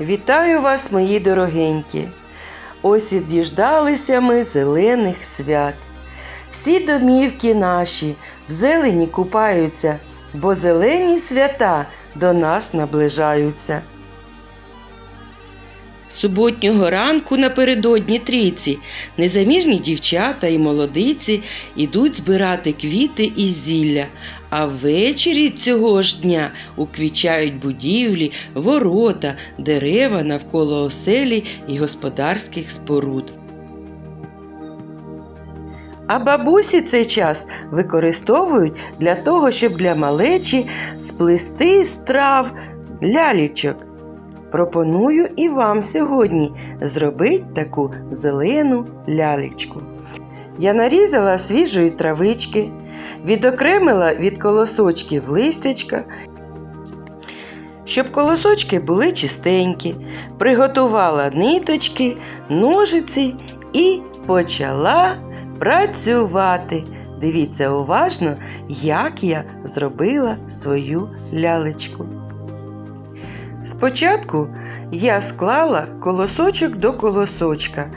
Вітаю вас, мої дорогенькі! Ось і діждалися ми зелених свят. Всі домівки наші в зелені купаються, бо зелені свята до нас наближаються. Суботнього ранку напередодні трійці незаміжні дівчата і молодиці ідуть збирати квіти і зілля, а ввечері цього ж дня уквічають будівлі, ворота, дерева навколо оселі і господарських споруд. А бабусі цей час використовують для того, щоб для малечі сплести з трав лялічок. Пропоную і вам сьогодні зробити таку зелену лялечку. Я нарізала свіжої травички, відокремила від колосочків листячка, щоб колосочки були чистенькі, приготувала ниточки, ножиці і почала працювати. Дивіться уважно, як я зробила свою лялечку. Спочатку я склала колосочок до колосочка.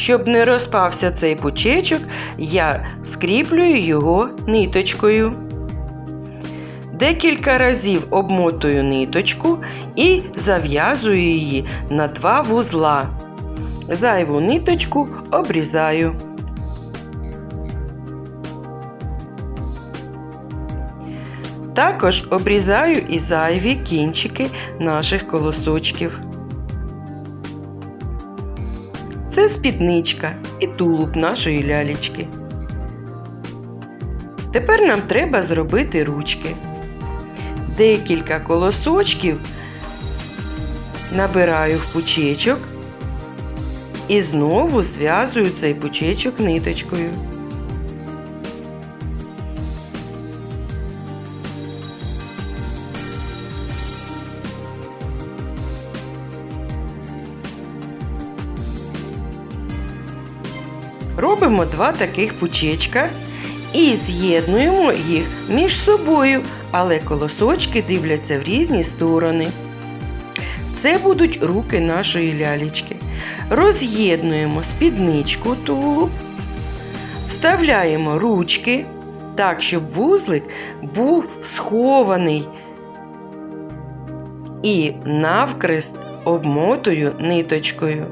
Щоб не розпався цей пучечок, я скріплюю його ниточкою. Декілька разів обмотую ниточку і зав'язую її на два вузла. Зайву ниточку обрізаю. Також обрізаю і зайві кінчики наших колосочків. Це спідничка і тулуб нашої лялечки. Тепер нам треба зробити ручки. Декілька колосочків набираю в пучечок і знову зв'язую цей пучечок ниточкою. Робимо два таких пучечка і з'єднуємо їх між собою, але колосочки дивляться в різні сторони. Це будуть руки нашої лялечки. Роз'єднуємо спідничку тулуб, вставляємо ручки так, щоб вузлик був схований. І навкрест обмотую ниточкою.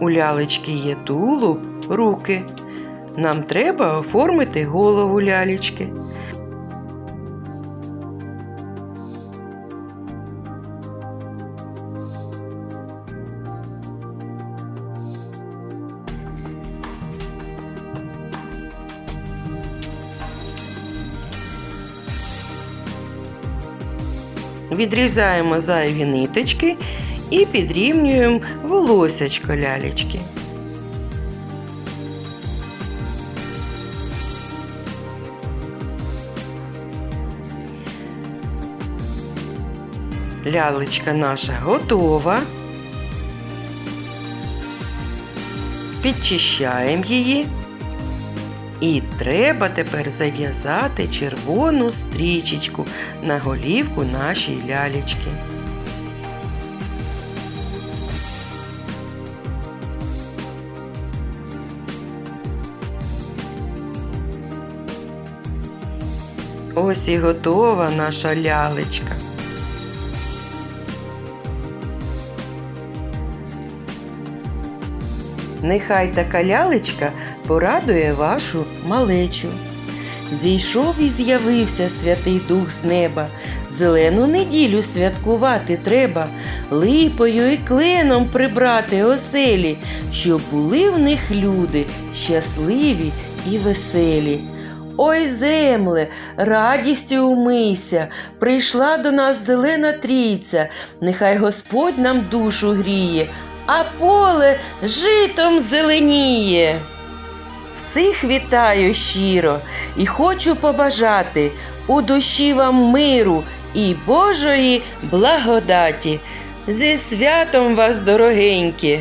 У лялечки є тулуб, руки. Нам треба оформити голову лялечки. Відрізаємо зайві ниточки і підрівнюємо волосячко лялечки. Лялечка наша готова. Підчищаємо її. І треба тепер зав'язати червону стрічечку на голівку нашої лялечки. Ось і готова наша лялечка. Нехай така лялечка порадує вашу малечу. Зійшов і з'явився Святий Дух з неба. Зелену неділю святкувати треба, липою і кленом прибрати оселі, щоб були в них люди щасливі і веселі. Ой, земле, радістю умийся, прийшла до нас зелена трійця, нехай Господь нам душу гріє, а поле житом зеленіє. Всіх вітаю щиро і хочу побажати у душі вам миру і Божої благодаті. Зі святом вас, дорогенькі!